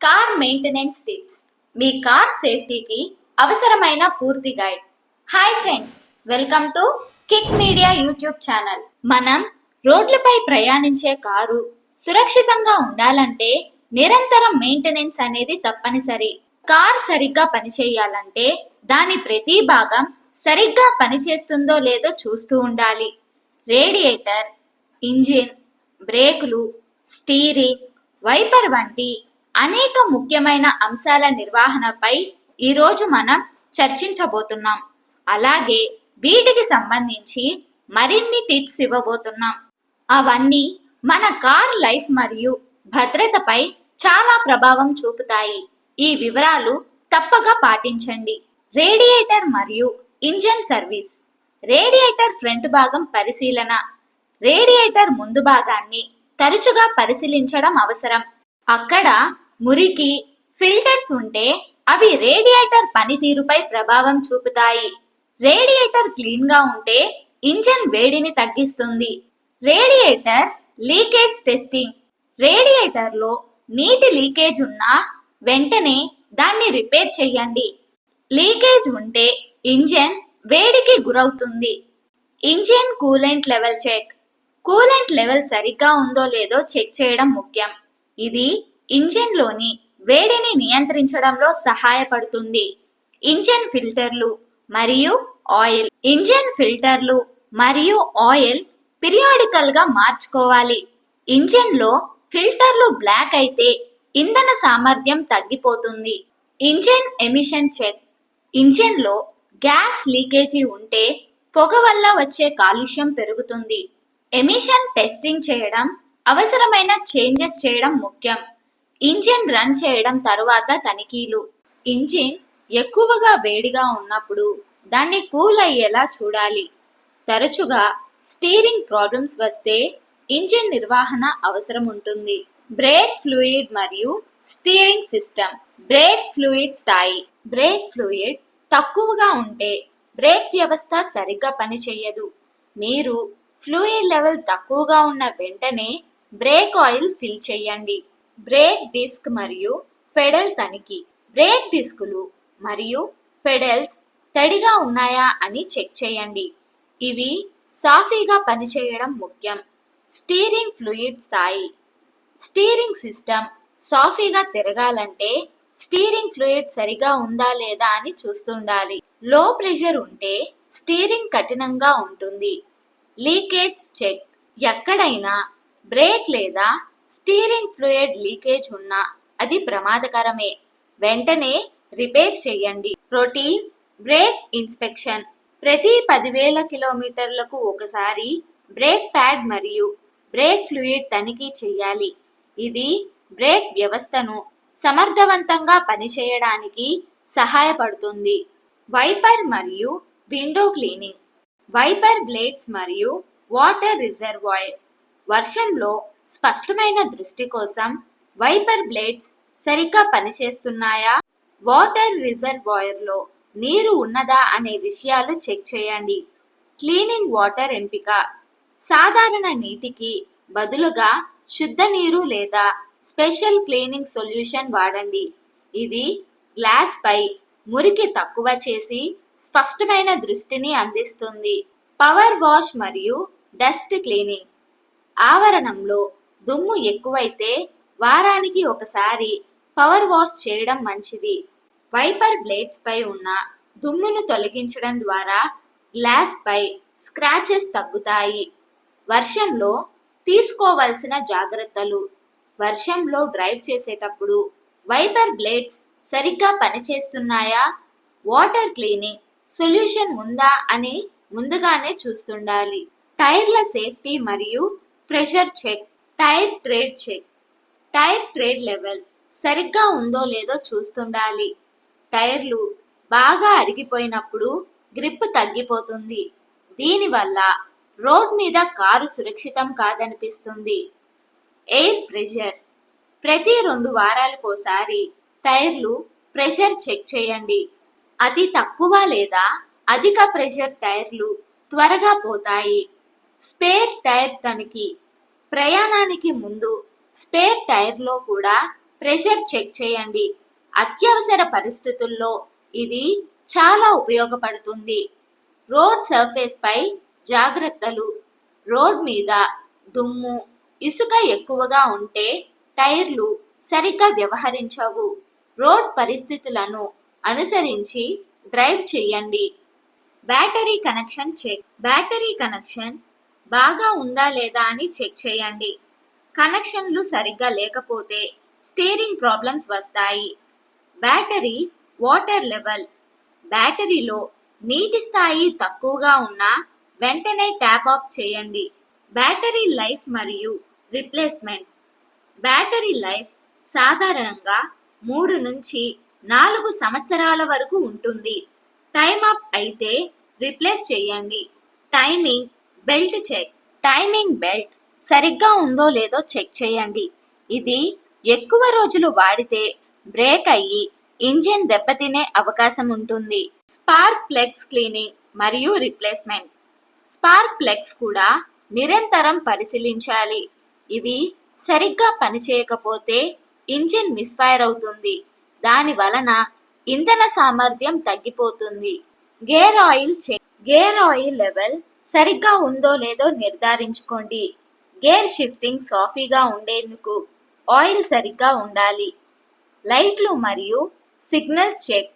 Car maintenance tips. మీ car సేఫ్టీకి అవసరమైన పూర్తి guide. Hi friends welcome to kick media YouTube channel. మనం రోడ్లపై ప్రయాణించే కారు సురక్షితంగా ఉండాలంటే నిరంతరం మెయింటెనెన్స్ అనేది తప్పనిసరి. కార్ సరిగ్గా పనిచేయాలంటే దాని ప్రతి భాగం సరిగ్గా పనిచేస్తుందో లేదో చూస్తూ ఉండాలి. రేడియేటర్ ఇంజిన్ బ్రేకులు స్టీరింగ్ వైపర్ వంటి అనేక ముఖ్యమైన అంశాల నిర్వహణపై ఈరోజు మనం చర్చించబోతున్నాం. అలాగే వీటికి సంబంధించి మరిన్ని టిప్స్ ఇవ్వబోతున్నాం. అవన్నీ మన కార్ లైఫ్ మరియు భద్రతపై చాలా ప్రభావం చూపుతాయి. ఈ వివరాలు తప్పగా పాటించండి. రేడియేటర్ మరియు ఇంజన్ సర్వీస్. రేడియేటర్ ఫ్రంట్ భాగం పరిశీలన. రేడియేటర్ ముందు భాగాన్ని తరచుగా పరిశీలించడం అవసరం. అక్కడ మురికి ఫిల్టర్స్ ఉంటే అవి రేడియేటర్ పనితీరుపై ప్రభావం చూపుతాయి. రేడియేటర్ క్లీన్గా ఉంటే ఇంజన్ వేడిని తగ్గిస్తుంది. Radiator leakage testing. రేడియేటర్లో నీటి లీకేజ్ ఉన్నా వెంటనే దాన్ని రిపేర్ చేయండి. లీకేజ్ ఉంటే ఇంజన్ వేడికి గురవుతుంది. Engine coolant level check. Coolant level సరిగ్గా ఉందో లేదో చెక్ చేయడం ముఖ్యం. ఇది ఇంజిన్లోని వేడిని నియంత్రించడంలో సహాయపడుతుంది. ఇంజిన్ ఫిల్టర్లు మరియు ఆయిల్. ఇంజిన్ ఫిల్టర్లు మరియు ఆయిల్ పిరియాడికల్గా మార్చుకోవాలి. ఇంజిన్లో ఫిల్టర్లు బ్లాక్ అయితే ఇంధన సామర్థ్యం తగ్గిపోతుంది. Engine emission check. ఇంజిన్లో gas leakage ఉంటే పొగ వల్ల వచ్చే కాలుష్యం పెరుగుతుంది. ఎమిషన్ టెస్టింగ్ చేయడం అవసరమైన చేంజెస్ చేయడం ముఖ్యం. ఇంజిన్ రన్ చేయడం తరువాత తనిఖీలు. ఇంజిన్ ఎక్కువగా వేడిగా ఉన్నప్పుడు దాన్ని కూల్ అయ్యేలా చూడాలి. తరచుగా స్టీరింగ్ ప్రాబ్లమ్స్ వస్తే ఇంజిన్ నిర్వహణ అవసరం ఉంటుంది. బ్రేక్ ఫ్లూయిడ్ మరియు స్టీరింగ్ సిస్టమ్ బ్రేక్ ఫ్లూయిడ్ స్థాయి. బ్రేక్ ఫ్లూయిడ్ తక్కువగా ఉంటే బ్రేక్ వ్యవస్థ సరిగ్గా పనిచేయదు. మీరు ఫ్లూయిడ్ లెవెల్ తక్కువగా ఉన్న వెంటనే బ్రేక్ ఆయిల్ ఫిల్ చేయండి. బ్రేక్ డిస్క్ మరియు ఫెడల్ తనిఖీ. బ్రేక్ డిస్కులు మరియు ఫెడల్స్ తడిగా ఉన్నాయా అని చెక్ చేయండి. ఇవి సాఫీగా పనిచేయడం ముఖ్యం. స్టీరింగ్ ఫ్లూయిడ్ స్థాయి. స్టీరింగ్ సిస్టమ్ సాఫీగా తిరగాలంటే స్టీరింగ్ ఫ్లూయిడ్ సరిగా ఉందా లేదా అని చూస్తుండాలి. లో ప్రెషర్ ఉంటే స్టీరింగ్ కఠినంగా ఉంటుంది. లీకేజ్ చెక్ ఎక్కడైనా బ్రేక్ లేదా స్టీరింగ్ ఫ్లూయిడ్ లీకేజ్ ఉన్నా అది ప్రమాదకరమే. వెంటనే రిపేర్ చేయండి. Routine brake inspection. ప్రతి పదివేల కిలోమీటర్లకు ఒకసారి బ్రేక్ ప్యాడ్ మరియు బ్రేక్ ఫ్లూయిడ్ తనిఖీ చేయాలి. ఇది బ్రేక్ వ్యవస్థను సమర్థవంతంగా పనిచేయడానికి సహాయపడుతుంది. వైపర్ మరియు విండో క్లీనింగ్. వైపర్ బ్లేడ్స్ మరియు వాటర్ రిజర్వాయర్. వర్షంలో స్పష్టమైన దృష్టి కోసం వైపర్ బ్లేడ్స్ సరిగ్గా పనిచేస్తున్నాయా? వాటర్ రిజర్వాయర్లో నీరు ఉన్నదా అనే విషయాలు చెక్ చేయండి. క్లీనింగ్ వాటర్ ఎంపిక. సాధారణ నీటికి బదులుగా శుద్ధ నీరు లేదా స్పెషల్ క్లీనింగ్ సొల్యూషన్ వాడండి. ఇది గ్లాస్ పై మురికి తక్కువ చేసి స్పష్టమైన దృష్టిని అందిస్తుంది. పవర్ వాష్ మరియు డస్ట్ క్లీనింగ్. ఆవరణంలో దుమ్ము ఎక్కువైతే వారానికి ఒకసారి పవర్ వాష్ చేయడం మంచిది. వైపర్ బ్లేడ్స్ పై ఉన్న దుమ్మును తొలగించడం ద్వారా గ్లాస్ పై స్క్రాచెస్ తగ్గుతాయి. వర్షంలో తీసుకోవలసిన జాగ్రత్తలు. వర్షంలో డ్రైవ్ చేసేటప్పుడు వైపర్ బ్లేడ్స్ సరిగ్గా పనిచేస్తున్నాయా? వాటర్ క్లీనింగ్ సొల్యూషన్ ఉందా అని ముందుగానే చూస్తుండాలి. టైర్ల సేఫ్టీ మరియు pressure check tyre tread check tyre tread level సరిగ్గా ఉందో లేదో చూస్తుండాలి. టైర్లు బాగా అరిగిపోయినప్పుడు గ్రిప్ తగ్గిపోతుంది. దీనివల్ల రోడ్ మీద కారు సురక్షితం కాదనిపిస్తుంది. Air pressure. ప్రతి రెండు వారాలకోసారి టైర్లు ప్రెషర్ చెక్ చేయండి. అతి తక్కువ లేదా అధిక ప్రెషర్ టైర్లు త్వరగా పోతాయి. స్పేర్ టైర్ తనిఖీ ప్రయాణానికి ముందు స్పేర్ టైర్లో కూడా ప్రెషర్ చెక్ చేయండి. అత్యవసర పరిస్థితుల్లో ఇది చాలా ఉపయోగపడుతుంది. రోడ్ సర్ఫేస్ పై జాగ్రత్తలు. రోడ్ మీద దుమ్ము ఇసుక ఎక్కువగా ఉంటే టైర్లు సరిగ్గా వ్యవహరించవు. రోడ్ పరిస్థితులను అనుసరించి డ్రైవ్ చేయండి. Battery connection check. Battery connection బాగా ఉందా లేదా అని చెక్ చేయండి. కనెక్షన్లు సరిగ్గా లేకపోతే స్టీరింగ్ ప్రాబ్లమ్స్ వస్తాయి. Battery water level. బ్యాటరీలో నీటి స్థాయి తక్కువగా ఉన్నా వెంటనే ట్యాప్ ఆఫ్ చేయండి. బ్యాటరీ లైఫ్ మరియు రిప్లేస్మెంట్. బ్యాటరీ లైఫ్ సాధారణంగా మూడు నుంచి నాలుగు సంవత్సరాల వరకు ఉంటుంది. టైమ్ అప్ అయితే రిప్లేస్ చేయండి. Timing belt check. Timing belt సరిగ్గా ఉందో లేదో చెక్ చేయండి. ఇది ఎక్కువ రోజులు వాడితే బ్రేక్ అయ్యి ఇంజిన్ దెబ్బతినే అవకాశం ఉంటుంది. స్పార్క్ ప్లెగ్స్ క్లీనింగ్ మరియు రిప్లేస్మెంట్. స్పార్క్ ప్లెగ్స్ కూడా నిరంతరం పరిశీలించాలి. ఇవి సరిగ్గా పనిచేయకపోతే ఇంజిన్ మిస్ఫైర్ అవుతుంది. దాని వలన ఇంధన సామర్థ్యం తగ్గిపోతుంది. Gear oil check. Gear oil level సరిగ్గా ఉందో లేదో నిర్ధారించుకోండి. గేర్ షిఫ్టింగ్ సాఫీగా ఉండేందుకు ఆయిల్ సరిగ్గా ఉండాలి. లైట్లు మరియు సిగ్నల్స్ చెక్.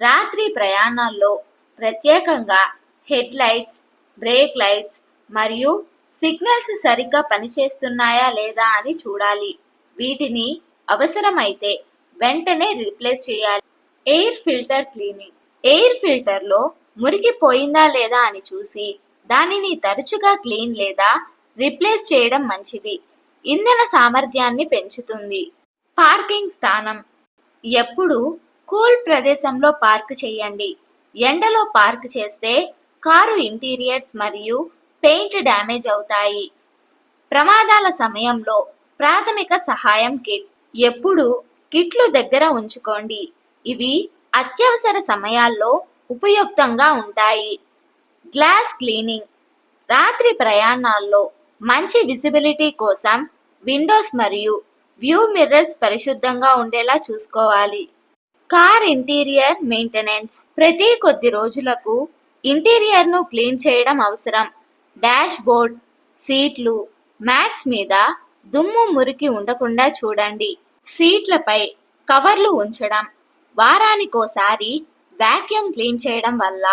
రాత్రి ప్రయాణాల్లో ప్రత్యేకంగా హెడ్ లైట్స్ బ్రేక్ లైట్స్ మరియు సిగ్నల్స్ సరిగ్గా పనిచేస్తున్నాయా లేదా అని చూడాలి. వీటిని అవసరమైతే వెంటనే రీప్లేస్ చేయాలి. Air filter cleaning. ఎయిర్ ఫిల్టర్లో మురికి పోయిందా లేదా అని చూసి దానిని తరచుగా క్లీన్ లేదా రిప్లేస్ చేయడం మంచిది. ఇంధన సామర్థ్యాన్ని పెంచుతుంది. పార్కింగ్ స్థానం. ఎప్పుడు కూల్ ప్రదేశంలో పార్క్ చేయండి. ఎండలో పార్క్ చేస్తే కారు ఇంటీరియర్స్ మరియు పెయింట్ డ్యామేజ్ అవుతాయి. ప్రమాదాల సమయంలో ప్రాథమిక సహాయం కిట్. ఎప్పుడు కిట్లు దగ్గర ఉంచుకోండి. ఇవి అత్యవసర సమయాల్లో ఉపయుక్తంగా ఉంటాయి. Glass cleaning. రాత్రి ప్రయాణాల్లో మంచి విజిబిలిటీ కోసం విండోస్ మరియు వ్యూ మిర్రర్స్ పరిశుద్ధంగా ఉండేలా చూసుకోవాలి. Car interior maintenance. ప్రతి కొద్ది రోజులకు ఇంటీరియర్ను క్లీన్ చేయడం అవసరం. డాష్ బోర్డ్ సీట్లు మ్యాట్స్ మీద దుమ్ము మురికి ఉండకుండా చూడండి. సీట్లపై కవర్లు ఉంచడం. వారానికోసారి వాక్యూమ్ క్లీన్ చేయడం వల్ల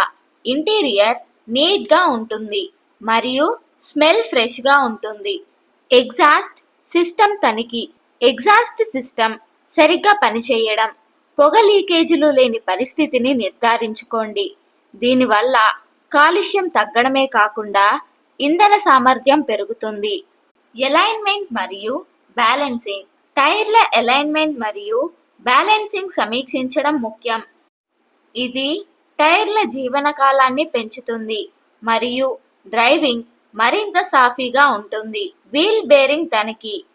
ఇంటీరియర్ నీట్గా ఉంటుంది మరియు స్మెల్ ఫ్రెష్గా ఉంటుంది. ఎగ్జాస్ట్ సిస్టమ్ తనిఖీ. ఎగ్జాస్ట్ సిస్టమ్ సరిగ్గా పనిచేయడం. పొగ లీకేజీలు లేని పరిస్థితిని నిర్ధారించుకోండి. దీనివల్ల కాలుష్యం తగ్గడమే కాకుండా ఇంధన సామర్థ్యం పెరుగుతుంది. ఎలైన్మెంట్ మరియు బ్యాలెన్సింగ్. టైర్ల ఎలైన్మెంట్ మరియు బ్యాలెన్సింగ్ సమీక్షించడం ముఖ్యం. ఇది టైర్ల జీవనకాలాన్ని పెంచుతుంది మరియు డ్రైవింగ్ మరింత సాఫీగా ఉంటుంది. వీల్ బేరింగ్ తనిఖీ.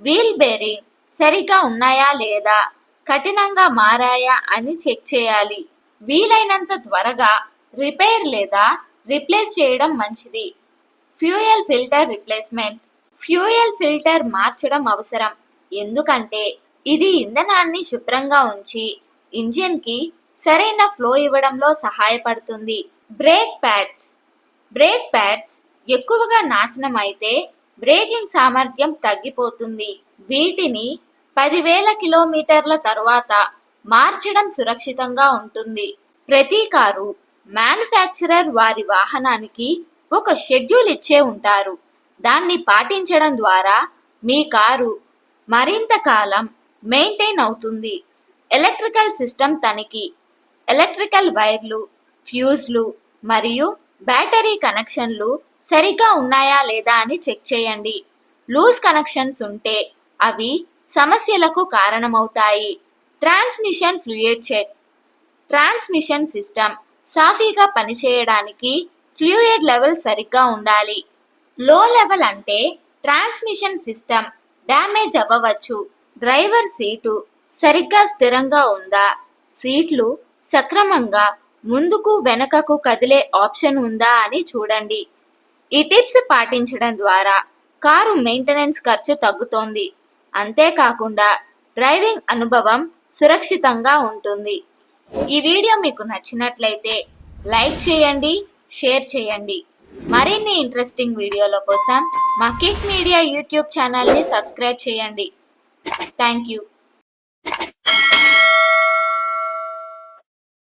వీల్ బేరింగ్ సరిగా ఉన్నాయా లేదా? కఠినంగా మారాయా అని చెక్ చేయాలి. వీలైనంత త్వరగా రిపేర్ లేదా రిప్లేస్ చేయడం మంచిది. Fuel filter replacement. Fuel filter మార్చడం అవసరం. ఎందుకంటే ఇది ఇంధనాన్ని శుభ్రంగా ఉంచి ఇంజిన్కి సరైన ఫ్లో ఇవ్వడంలో సహాయపడుతుంది. Brake pads. బ్రేక్ ప్యాడ్స్ ఎక్కువగా నాశనం అయితే బ్రేకింగ్ సామర్థ్యం తగ్గిపోతుంది. వీటిని పదివేల కిలోమీటర్ల తర్వాత మార్చడం సురక్షితంగా ఉంటుంది. ప్రతి కారు మ్యానుఫ్యాక్చరర్ వారి వాహనానికి ఒక షెడ్యూల్ ఇచ్చే ఉంటారు. దాన్ని పాటించడం ద్వారా మీ కారు మరింత కాలం మెయింటైన్ అవుతుంది. ఎలక్ట్రికల్ సిస్టమ్ తనిఖీ ఎలక్ట్రికల్ వైర్లు ఫ్యూజ్లు మరియు బ్యాటరీ కనెక్షన్లు సరిగ్గా ఉన్నాయా లేదా అని చెక్ చేయండి. లూజ్ కనెక్షన్స్ ఉంటే అవి సమస్యలకు కారణమవుతాయి. Transmission fluid check. Transmission system సాఫీగా పనిచేయడానికి ఫ్లూయిడ్ లెవెల్ సరిగ్గా ఉండాలి. లో లెవెల్ అంటే ట్రాన్స్మిషన్ సిస్టమ్ డ్యామేజ్ అవ్వవచ్చు. డ్రైవర్ సీటు సరిగ్గా స్థిరంగా ఉందా? సీట్లు సక్రమంగా ముందుకు వెనకకు కదిలే ఆప్షన్ ఉందా అని చూడండి. ఈ టిప్స్ పాటించడం ద్వారా కారు మెయింటెనెన్స్ ఖర్చు తగ్గుతోంది. అంతేకాకుండా డ్రైవింగ్ అనుభవం సురక్షితంగా ఉంటుంది. ఈ వీడియో మీకు నచ్చినట్లయితే లైక్ చేయండి షేర్ చేయండి. మరిన్ని ఇంట్రెస్టింగ్ వీడియోల కోసం మా కిక్ మీడియా యూట్యూబ్ ఛానల్ని సబ్స్క్రైబ్ చేయండి. Thank you.